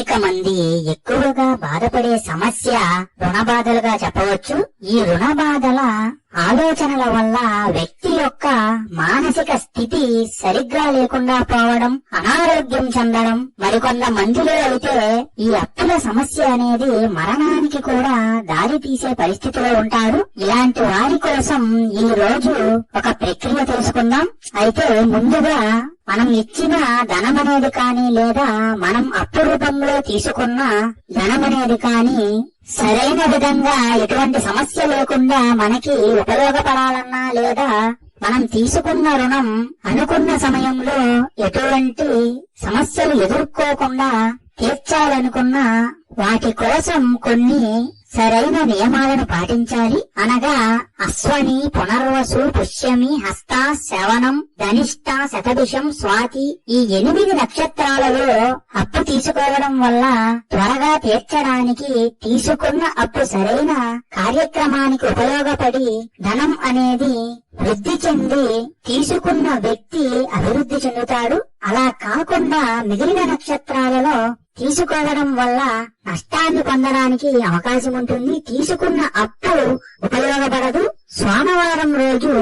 అనేక మంది ఎక్కువగా బాధపడే సమస్య రుణ బాధలుగా చెప్పవచ్చు. ఈ రుణ బాధల ఆలోచనల వల్ల వ్యక్తి యొక్క మానసిక స్థితి సరిగ్గా లేకుండా పోవడం అనారోగ్యం చెందడం మరికొంత మందిలో అయితే ఈ అప్పుల సమస్య అనేది మరణానికి కూడా దారి తీసే పరిస్థితిలో ఉంటారు. ఇలాంటి వారి కోసం ఈ రోజు ఒక ప్రక్రియ తెలుసుకుందాం. అయితే ముందుగా మనం ఇచ్చిన ధనం అనేది కానీ లేదా మనం అప్పు రూపంలో తీసుకున్న ధనం అనేది కానీ సరైన విధంగా ఎటువంటి సమస్య లేకుండా మనకి ఉపయోగపడాలన్నా లేదా మనం తీసుకున్న రుణం అనుకున్న సమయంలో ఎటువంటి సమస్యలు ఎదుర్కోకుండా తీర్చాలనుకున్న వాటి కోసం కొన్ని సరైన నియమాలను పాటించాలి. అనగా అశ్వని పునర్వసు పుష్యమి హస్త శవనం ధనిష్ట శతభిషం స్వాతి ఈ ఎనిమిది నక్షత్రాలలో అప్పు తీసుకోవడం వల్ల త్వరగా తీర్చడానికి తీసుకున్న అప్పు సరైన కార్యక్రమానికి ఉపయోగపడి ధనం అనేది వృద్ధి చెంది తీసుకున్న వ్యక్తి అభివృద్ధి చెందుతాడు. అలా కాకుండా మిగిలిన నక్షత్రాలలో తీసుకోవడం వల్ల నష్టాన్ని పొందడానికి అవకాశం ఉంటుంది. తీసుకున్న అప్పు ఉపయోగపడదు. సోమవారం రోజు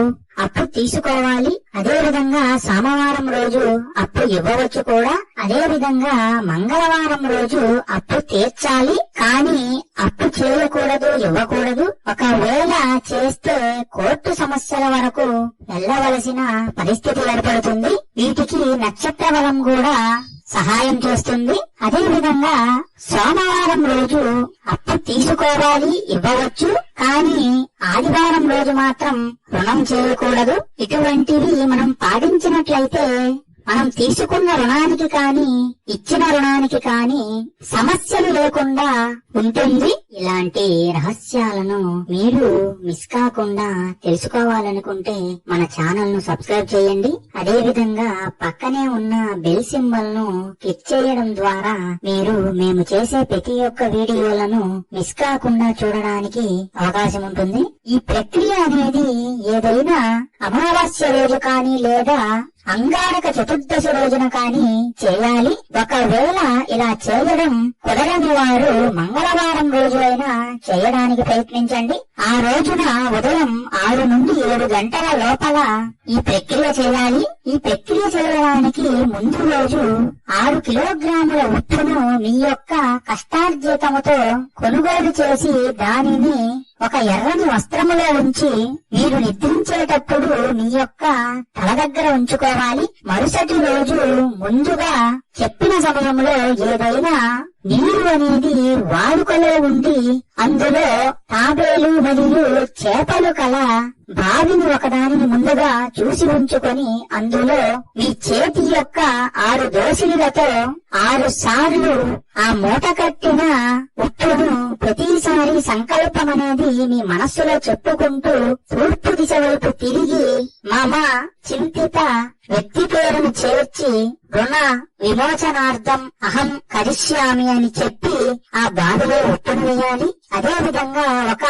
అప్పు తీసుకోవాలి. అదే విధంగా సోమవారం రోజు అప్పు ఇవ్వవచ్చు కూడా. అదే విధంగా మంగళవారం రోజు అప్పు తీర్చాలి. కానీ అప్పు చేయకూడదు ఇవ్వకూడదు. ఒకవేళ చేస్తే కోర్టు సమస్యల వరకు వెళ్ళవలసిన పరిస్థితి ఏర్పడుతుంది. వీటికి నక్షత్ర బలం కూడా సహాయం చేస్తుంది. అదే విధంగా సోమవారం రోజు అప్పు తీసుకోవాలి ఇవ్వవచ్చు. కానీ ఆదివారం రోజు మాత్రం రుణం చేయకూడదు. ఇటువంటివి మనం పాటించినట్లయితే మనం తీసుకున్న రుణానికి కానీ ఇచ్చిన రుణానికి కానీ సమస్యలు లేకుండా ఉంటుంది. ఇలాంటి రహస్యాలను మీరు మిస్ కాకుండా తెలుసుకోవాలనుకుంటే మన ఛానల్ను సబ్స్క్రైబ్ చేయండి. అదే విధంగా పక్కనే ఉన్న బెల్ సింబల్ను క్లిక్ చేయడం ద్వారా మీరు మేము చేసే ప్రతి ఒక్క వీడియోలను మిస్ కాకుండా చూడడానికి అవకాశం ఉంటుంది. ఈ ప్రక్రియ అనేది ఏదైనా అమావాస్య రోజు కానీ లేదా అంగారక చతుర్దశి రోజున కానీ చేయాలి. ఒకవేళ ఇలా చేయడం కుదరని వారు మంగళవారం రోజు అయినా చేయడానికి ప్రయత్నించండి. ఆ రోజున ఉదయం ఆరు నుండి ఏడు గంటల లోపల ఈ ప్రక్రియ చేయాలి. ఈ ప్రక్రియ చేయడానికి ముందు రోజు ఆరు కిలోగ్రాముల ఉప్పును మీ యొక్క కష్టార్జితముతో కొనుగోలు చేసి దానిని ఒక ఎర్రని వస్త్రములో ఉంచి మీరు నిద్రించేటప్పుడు మీ యొక్క తల దగ్గర ఉంచుకోవాలి. మరుసటి రోజు ముందుగా చెప్పిన సమయంలో ఏదైనా నీరు అనేది వాడుకలో ఉండి అందులో తాబేలు మరియు చేపలు కల బావిని ఒకదానిని ముందుగా చూసి ఉంచుకొని అందులో మీ చేతి యొక్క ఆరు దోసిలతో ఆరు సార్లు ఆ మూట కట్టిన ఉప్పును ప్రతిసారి సంకల్పం అనేది మీ మనస్సులో చెప్పుకుంటూ తూర్పు దిశ వైపు తిరిగి మమ చింతిత వ్యక్తి పేరును చేర్చి రుణ విమోచనార్థం అహం కరిష్యామి అని చెప్పి ఆ బావిలో ఉప్పును వేయాలి. అదే విధంగా ఒక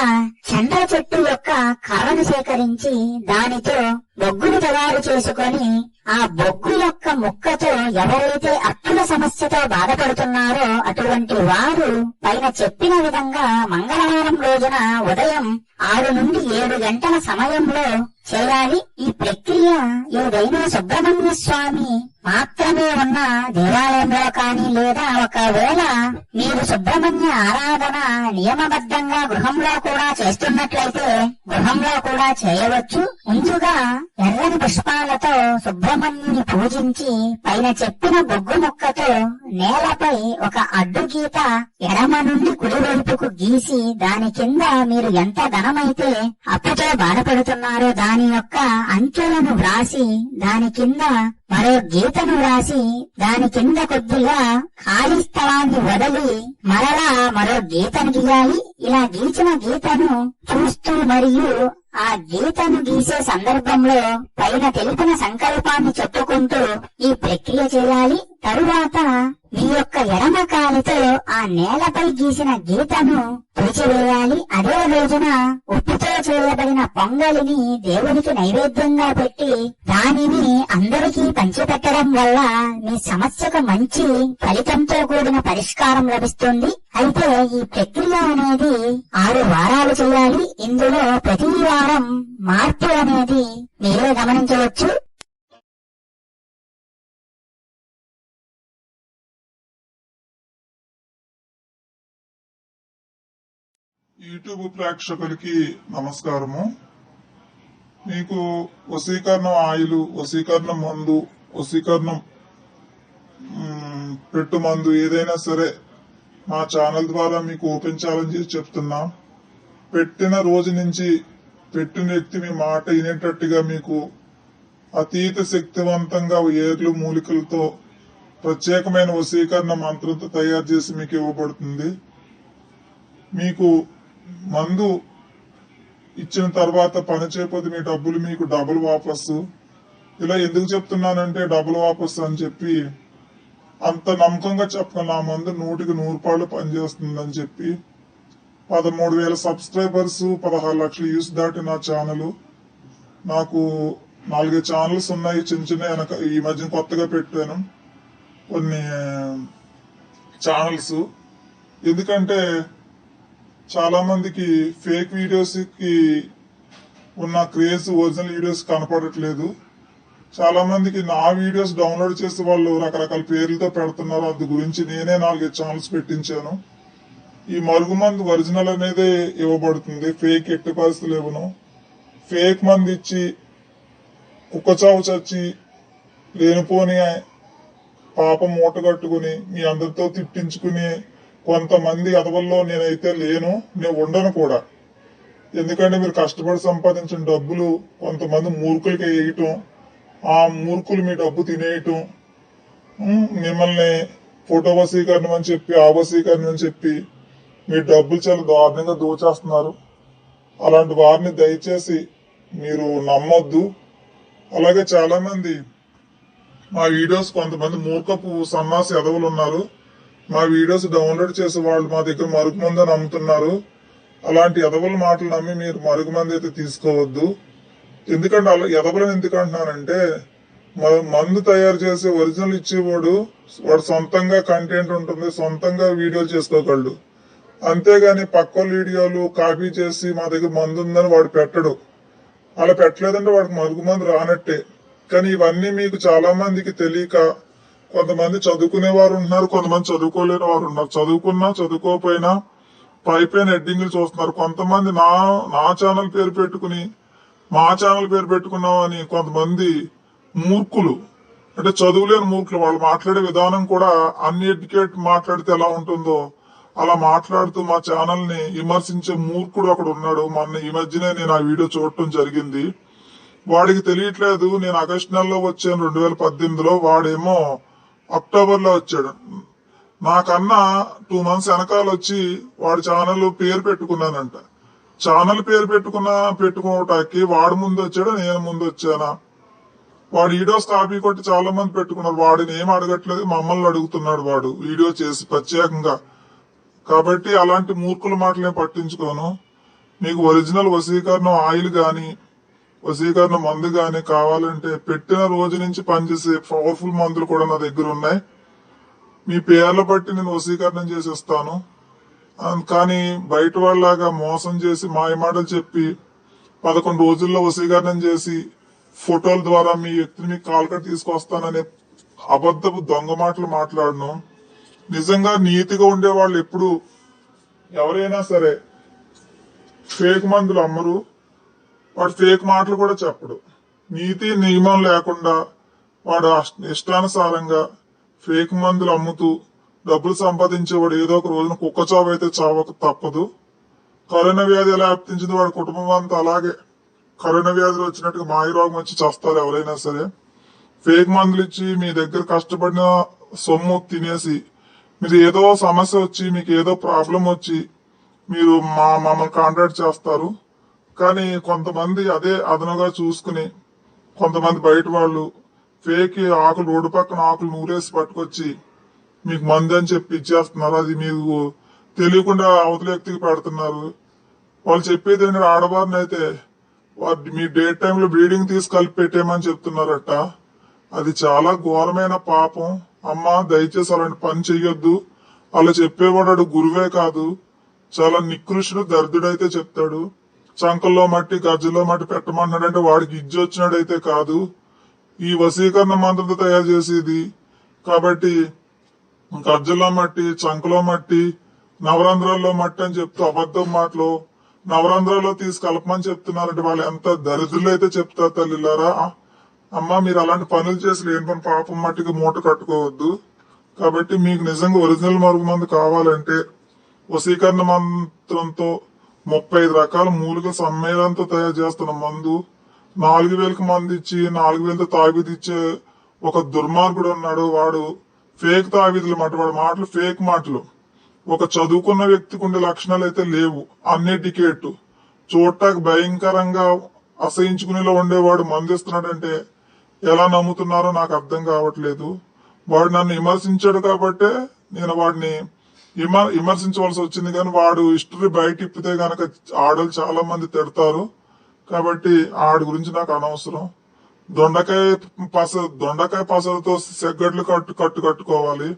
చండ్ర చెట్టు యొక్క కర్రను సేకరించి దానితో బొగ్గును తయారు చేసుకొని ఆ బొగ్గు యొక్క ముక్కతో ఎవరైతే అప్పుల సమస్యతో బాధపడుతున్నారో అటువంటి వారు పైన చెప్పిన విధంగా మంగళవారం రోజున ఉదయం ఆరు నుండి ఏడు గంటల సమయంలో చేయాలి ఈ ప్రక్రియ ఏదైనా సుబ్రహ్మణ్య స్వామి మాత్రమే ఉన్న దేవాలయంలో కానీ లేదా ఒకవేళ మీరు సుబ్రహ్మణ్య ఆరాధన నియమబద్ధంగా గృహంలో కూడా చేస్తున్నట్లయితే గృహంలో కూడా చేయవచ్చు. ముందుగా ఎర్రని పుష్పాలతో సుబ్రహ్మణ్యుని పూజించి పైన చెప్పిన బొగ్గు ముక్కతో నేలపై ఒక అడ్డు గీత ఎడమ నుండి కుడి వైపుకు గీసి దాని కింద మీరు ఎంత ధనమైతే అప్పుతో బాధపడుతున్నారో దాని యొక్క అంకెలను వ్రాసి దాని కింద మరో గీతను వ్రాసి దాని కింద కొద్దిగా ఖాళీ స్థలాన్ని వదలి మరలా మరో గీతను గీయాలి. ఇలా గీచిన గీతను చూస్తూ మరియు ఆ గీతను గీసే సందర్భంలో పైన తెలిపిన సంకల్పాన్ని చెప్పుకుంటూ ఈ ప్రక్రియ చేయాలి. తరువాత మీ యొక్క ఎడమ కాలితో ఆ నేలపై గీసిన గీతను తుడిచివేయాలి. అదే రోజున ఉప్పుతో చేయబడిన పొంగలిని దేవునికి నైవేద్యంగా పెట్టి దానిని అందరికీ పంచిపెట్టడం వల్ల మీ సమస్యకు మంచి ఫలితంతో కూడిన పరిష్కారం లభిస్తుంది. అయితే ఈ ప్రక్రియ అనేది ఆరు వారాలు చేయాలి. ఇందులో ప్రతి వారం మార్పు అనేది మీరే గమనించవచ్చు. యూట్యూబ్ ప్రేక్షకులకి నమస్కారము. మీకు వశీకరణం ఆయిల్ వశీకరణం మందు వశీకరణం పెట్టు మందు ఏదైనా సరే మా ఛానల్ ద్వారా మీకు ఓపెన్ ఛాలెంజ్ చేసి చెప్తున్నా. పెట్టిన రోజు నుంచి పెట్టిన వ్యక్తి మీ మాట వినేటట్టుగా మీకు అతీత శక్తివంతంగా ఏర్లు మూలికలతో ప్రత్యేకమైన వశీకరణ మంత్రంతో తయారు చేసి మీకు ఇవ్వబడుతుంది. మీకు మందు ఇచ్చిన తర్వాత పని చేయకపోతే మీ డబ్బులు మీకు డబుల్ వాపసు ఇలా ఎందుకు చెప్తున్నానంటే డబుల్ వాపసు అని చెప్పి అంత నమ్మకంగా చెప్పగలను నా మందు నూటికి నూరు పాళ్ళు పనిచేస్తుందని చెప్పి పదమూడు వేల సబ్స్క్రైబర్స్ పదహారు లక్షల యూస్ దాటి నా ఛానల్. నాకు నాలుగు ఛానల్స్ ఉన్నాయి చిన్న చిన్న వెనక ఈ మధ్య కొత్తగా పెట్టాను. కొన్ని ఛానల్స్. ఎందుకంటే చాలా మందికి ఫేక్ వీడియోస్కి ఉన్న క్రేజ్ ఒరిజినల్ వీడియోస్ కనపడట్లేదు. చాలా మందికి నా వీడియోస్ డౌన్లోడ్ చేసి వాళ్ళు రకరకాల పేర్లతో పెడుతున్నారు. అందు గురించి నేనే నాలుగైదు ఛానల్స్ పెట్టించాను. ఈ మరుగు మందు ఒరిజినల్ అనేది ఇవ్వబడుతుంది. ఫేక్ ఎట్టి పరిస్థితులు ఇవ్వను. ఫేక్ మంది ఇచ్చి కుక్కచావు చచ్చి లేనిపోని పాపం మూట కట్టుకుని మీ అందరితో తిట్టించుకుని కొంతమంది అదవల్లో నేనైతే లేను నేను ఉండను కూడా. ఎందుకంటే మీరు కష్టపడి సంపాదించిన డబ్బులు కొంతమంది మూర్ఖులకి వేయటం ఆ మూర్ఖులు మీ డబ్బు తినేయటం మిమ్మల్ని ఫోటో వసీకరణం అని చెప్పి ఆ వసీకరణం అని చెప్పి మీ డబ్బులు చాలా దారుణంగా దోచేస్తున్నారు. అలాంటి వారిని దయచేసి మీరు నమ్మొద్దు. అలాగే చాలా మంది మా వీడియోస్ కొంతమంది మూర్ఖపు సన్నాసి ఎదవులు ఉన్నారు. మా వీడియోస్ డౌన్లోడ్ చేసే వాళ్ళు మా దగ్గర మరుగు మందని అమ్ముతున్నారు. అలాంటి ఎదవల మాటలు నమ్మి మీరు మరుగు మంది అయితే తీసుకోవద్దు. ఎందుకంటే అలా ఎదవలను ఎందుకు అంటున్నానంటే మందు తయారు చేసే ఒరిజినల్ ఇచ్చేవాడు వాడు సొంతంగా కంటెంట్ ఉంటుంది సొంతంగా వీడియోలు చేసుకోగలడు. అంతేగాని పక్క వీడియోలు కాపీ చేసి మా దగ్గర మందు ఉందని వాడు పెట్టడు. అలా పెట్టలేదంటే వాడికి మరుగు మందు రానట్టే. కానీ ఇవన్నీ మీకు చాలా మందికి తెలియక కొంతమంది చదువుకునే వారు ఉన్నారు కొంతమంది చదువుకోలేని వారు ఉన్నారు. చదువుకున్నా చదువుకోకపోయినా పై పైన హెడ్డింగ్లు చూస్తున్నారు. కొంతమంది నా నా ఛానల్ పేరు పెట్టుకుని మా ఛానల్ పేరు పెట్టుకున్నామని కొంతమంది మూర్ఖులు. అంటే చదువులేని మూర్ఖులు. వాళ్ళు మాట్లాడే విధానం కూడా అన్ఎడ్యుకేట్ మాట్లాడితే ఎలా ఉంటుందో అలా మాట్లాడుతూ మా ఛానల్ని విమర్శించే మూర్ఖుడు అక్కడ ఉన్నాడు. మొన్న ఈ మధ్యనే నేను ఆ వీడియో చూడటం జరిగింది. వాడికి తెలియట్లేదు నేను ఆగస్టు నెలలో వచ్చాను రెండు వేల పద్దెనిమిదిలో. వాడేమో అక్టోబర్లో వచ్చాడు. నాకన్నా టూ మంత్స్ వెనకాల వచ్చి వాడి ఛానల్ పేరు పెట్టుకున్నానంట. ఛానల్ పేరు పెట్టుకున్నా పెట్టుకోవటానికి వాడు ముందు వచ్చాడు నేను ముందు వచ్చానా? వాడు వీడియోస్ కాపీ కొట్టి చాలా మంది పెట్టుకున్నారు. వాడిని ఏం అడగట్లేదు మమ్మల్ని అడుగుతున్నాడు వాడు. వీడియో చేసి ప్రత్యేకంగా. కాబట్టి అలాంటి మూర్ఖుల మాటలే పట్టించుకోను. మీకు ఒరిజినల్ వసీకరణం ఆయిల్ కానీ వశీకరణ మందు గాని కావాలంటే పెట్టిన రోజు నుంచి పనిచేసే పవర్ఫుల్ మందులు కూడా నా దగ్గర ఉన్నాయి. మీ పేర్లు బట్టి నేను వశీకరణం చేసేస్తాను కానీ బయట వాళ్ళలాగా మోసం చేసి మాయమాటలు చెప్పి పదకొండు రోజుల్లో వశీకరణం చేసి ఫోటోల ద్వారా మీ వ్యక్తిని మీకు కాల్కట్ తీసుకొస్తాననే అబద్ధపు దొంగ మాటలు మాట్లాడను. నిజంగా నీతిగా ఉండే వాళ్ళు ఎప్పుడు ఎవరైనా సరే ఫేక్ మందులు అమ్మరు. వాడు ఫేక్ మాటలు కూడా చెప్పడు. నీతి నియమం లేకుండా వాడు ఇష్టానుసారంగా ఫేక్ మందులు అమ్ముతూ డబ్బులు సంపాదించేవాడు ఏదో ఒక రోజున కుక్క చావు అయితే చావక తప్పదు. కరోనా వ్యాధి ఎలా వ్యాప్తించింది వాడి కుటుంబం అంతా అలాగే. కరోనా వ్యాధులు వచ్చినట్టుగా మాయ రోగం వచ్చి చస్తారు ఎవరైనా సరే. ఫేక్ మందులు ఇచ్చి మీ దగ్గర కష్టపడిన సొమ్ము తినేసి మీరు ఏదో సమస్య వచ్చి మీకు ఏదో ప్రాబ్లం వచ్చి మీరు మా మమ్మల్ని కాంటాక్ట్ చేస్తారు. కానీ కొంతమంది అదే అదనగా చూసుకుని కొంతమంది బయట వాళ్ళు ఫేక్ ఆకులు రోడ్డు పక్కన ఆకులు నూరేసి పట్టుకొచ్చి మీకు మంది అని చెప్పి ఇచ్చేస్తున్నారు. అది మీకు తెలియకుండా అవతల వ్యక్తికి పెడుతున్నారు. వాళ్ళు చెప్పేది ఏంటంటే ఆడవారిని అయితే వారి మీ డేట్ టైంలో బ్లీడింగ్ తీసి కలిపి పెట్టేయమని చెప్తున్నారట. అది చాలా ఘోరమైన పాపం. అమ్మ దయచేసి అలాంటి పని చెయ్యొద్దు. అలా చెప్పేవాడు గురువే కాదు. చాలా నికృష్టుడు దరిద్రుడైతే చెప్తాడు. చంకల్లో మట్టి గజ్జలో మట్టి పెట్టమన్నాడంటే వాడికి ఇజ్జు వచ్చినాడైతే కాదు. ఈ వశీకరణ మంత్రంతో తయారు చేసేది కాబట్టి గజ్జలో మట్టి చంకలో మట్టి నవరంధ్రాల్లో మట్టి అని చెప్తూ అబద్ధం మాటలు నవరంధ్రాల్లో తీసి కలపమని చెప్తున్నారంటే వాళ్ళు ఎంత దరిద్రులు అయితే చెప్తారు తల్లిలారా? అమ్మ మీరు అలాంటి పనులు చేసి లేని పని? పాపం మట్టికి మూట కట్టుకోవద్దు. కాబట్టి మీకు నిజంగా ఒరిజినల్ మరుగు మందు కావాలంటే వశీకరణ మంత్రంతో ముప్పై ఐదు రకాల మూలిక సమ్మేళనంతో తయారు చేస్తున్న మందు నాలుగు వేలకు మంది ఇచ్చి నాలుగు వేలతో తాబీదు ఇచ్చే ఒక దుర్మార్గుడు ఉన్నాడు. వాడు ఫేక్ తాబీదులు మాట వాడు మాటలు ఫేక్ మాటలు. ఒక చదువుకున్న వ్యక్తికి ఉండే లక్షణాలు అయితే లేవు. అన్ని టికెట్ చూడటానికి భయంకరంగా అసహించుకునేలా ఉండేవాడు మందిస్తున్నాడంటే ఎలా నమ్ముతున్నారో నాకు అర్థం కావట్లేదు. వాడు నన్ను విమర్శించాడు కాబట్టే నేను వాడిని విమ విమర్శించవలసి వచ్చింది. కానీ వాడు హిస్టరీ బయట ఇప్పితే గనక ఆడలు చాలా మంది తిడతారు. కాబట్టి ఆడి గురించి నాకు అనవసరం. దొండకాయ పస దొండకాయ పసలతో సెగ్గడ్లు కట్టు కట్టు కట్టుకోవాలి.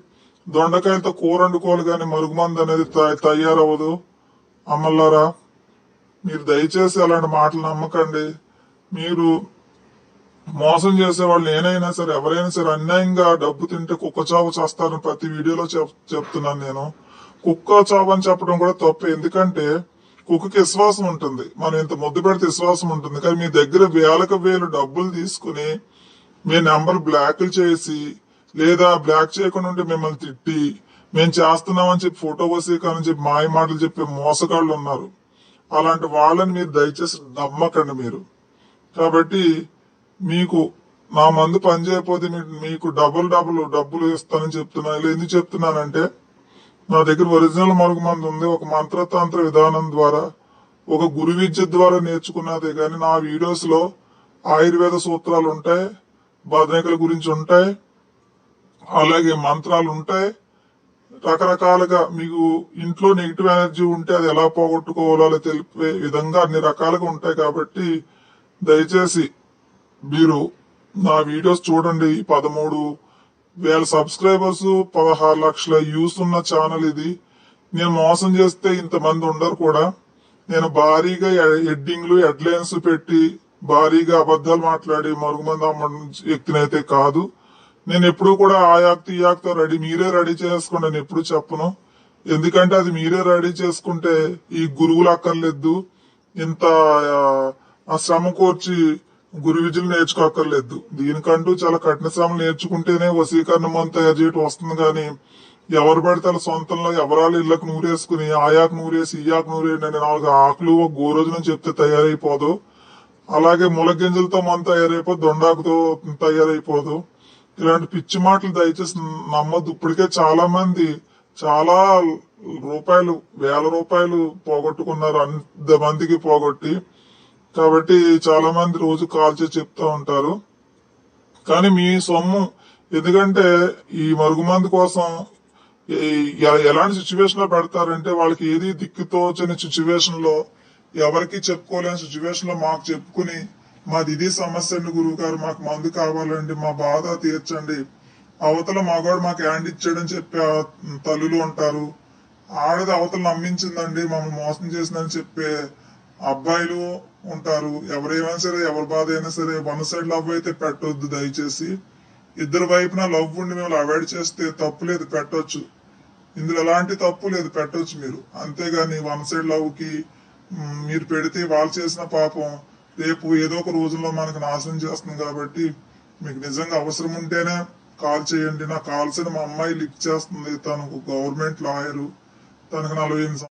దొండకాయలతో కూర వండుకోవాలి కానీ మరుగుమంది అనేది త- తయారవ్వదు. అమ్మల్లారా మీరు దయచేసి అలాంటి మాటలు నమ్మకండి. మీరు మోసం చేసే వాళ్ళు నేనైనా సరే ఎవరైనా సరే అన్యాయంగా డబ్బు తింటే కుక్కచావు చేస్తారని ప్రతి వీడియోలో చెప్- చెప్తున్నాను నేను. కుక్క చావని అని చెప్పడం కూడా తప్పు. ఎందుకంటే కుక్కకి విశ్వాసం ఉంటుంది. మనం ఇంత ముద్దు పెడితే విశ్వాసం ఉంటుంది. కానీ మీ దగ్గర వేలకు వేలు డబ్బులు తీసుకుని మీ నెంబర్ బ్లాక్ చేసి లేదా బ్లాక్ చేయకుండా ఉంటే మిమ్మల్ని తిట్టి మేము చేస్తున్నామని చెప్పి ఫోటో వసీకాలని చెప్పి మాయ మాటలు చెప్పే మోసగాళ్ళు ఉన్నారు. అలాంటి వాళ్ళని మీరు దయచేసి నమ్మకండి మీరు. కాబట్టి మీకు నా మందు పని చేయకపోతే మీకు డబుల్ డబుల్ డబ్బులు ఇస్తానని చెప్తున్నా ఇలా ఎందుకు చెప్తున్నానంటే నా దగ్గర ఒరిజినల్ మరుగు మందు ఉంది. ఒక మంత్రతంత్ర విధానం ద్వారా ఒక గురు విద్య ద్వారా నేర్చుకున్నదే కానీ నా వీడియోస్లో ఆయుర్వేద సూత్రాలు ఉంటాయి బదనికల గురించి ఉంటాయి అలాగే మంత్రాలు ఉంటాయి. రకరకాలుగా మీకు ఇంట్లో నెగిటివ్ ఎనర్జీ ఉంటే అది ఎలా పోగొట్టుకోవాలో తెలిపే విధంగా అన్ని రకాలుగా ఉంటాయి కాబట్టి దయచేసి మీరు నా వీడియోస్ చూడండి. పదమూడు వేల సబ్స్క్రైబర్స్ పదహారు లక్షల వ్యూస్ ఉన్న ఛానల్ ఇది. నేను మోసం చేస్తే ఇంతమంది ఉండరు కూడా. నేను భారీగా హెడ్డింగ్లు హెడ్లైన్స్ పెట్టి భారీగా అబద్ధాలు మాట్లాడి మరుగుమంది అమ్మడం వ్యక్తినైతే కాదు. నేను ఎప్పుడు కూడా ఆ యాక్తి ఈ యాక్తో రెడీ మీరే రెడీ చేసుకోండి నేను ఎప్పుడు చెప్పను. ఎందుకంటే అది మీరే రెడీ చేసుకుంటే ఈ గురువులు అక్కర్లేదు. ఇంత ఆ, శ్రమ కోర్చి గురు విద్యలు నేర్చుకోక్కర్లేదు. దీనికంటూ చాలా కఠిన శ్రమలు నేర్చుకుంటేనే వసీకరణ మందు తయారు చేయటం వస్తుంది కానీ ఎవరు పెడితే వాళ్ళ సొంతంలో ఎవరాలు ఇళ్ళకు నూరేసుకుని ఆయాకు నూరేసి ఈయాకు నూరేయండి అని నాలుగు ఆకులు ఒక గోరోజున చెప్తే తయారైపోదు. అలాగే ములగింజలతో మనం తయారైపోదు దొండాకుతో తయారైపోదు. ఇలాంటి పిచ్చి మాటలు దయచేసి నమ్మద్దు. ఇప్పటికే చాలా మంది చాలా రూపాయలు వేల రూపాయలు పోగొట్టుకున్నారు అంత మందికి పోగొట్టి. కాబట్టి చాలా మంది రోజు కాల్ చేసి చెప్తా ఉంటారు. కానీ మీ సొమ్ము ఎందుకంటే ఈ మరుగుమందు కోసం ఎలాంటి సిచ్యువేషన్లో పెడతారంటే వాళ్ళకి ఏది దిక్కుతోచని సిచ్యువేషన్లో ఎవరికి చెప్పుకోలేని సిచ్యువేషన్లో మాకు చెప్పుకుని మాది ఇది సమస్య అండి గురువు గారు మాకు మందు కావాలండి మా బాధ తీర్చండి. అవతల మగవాడు మాకు హ్యాండ్ ఇచ్చాడని చెప్పే తల్లులు ఉంటారు. ఆడది అవతల నమ్మించిందండి మమ్మల్ని మోసం చేసిందని చెప్పే అబ్బాయిలు ఉంటారు. ఎవరేమైనా సరే ఎవరి బాధ అయినా సరే వన్ సైడ్ లవ్ అయితే పెట్టొద్దు దయచేసి. ఇద్దరు వైపున లవ్ ఉండి మేము అవాయిడ్ చేస్తే తప్పు లేదు పెట్టొచ్చు. ఇందులో ఎలాంటి తప్పు లేదు పెట్టొచ్చు మీరు. అంతేగాని వన్ సైడ్ లవ్కి మీరు పెడితే వాళ్ళు చేసిన పాపం రేపు ఏదో ఒక రోజుల్లో మనకు నాశనం చేస్తుంది కాబట్టి మీకు నిజంగా అవసరం ఉంటేనే కాల్ చేయండి. నాకు కావాల్సిన మా అమ్మాయి లిఫ్ట్ చేస్తుంది. తనకు గవర్నమెంట్ లాయరు. తనకు నలభై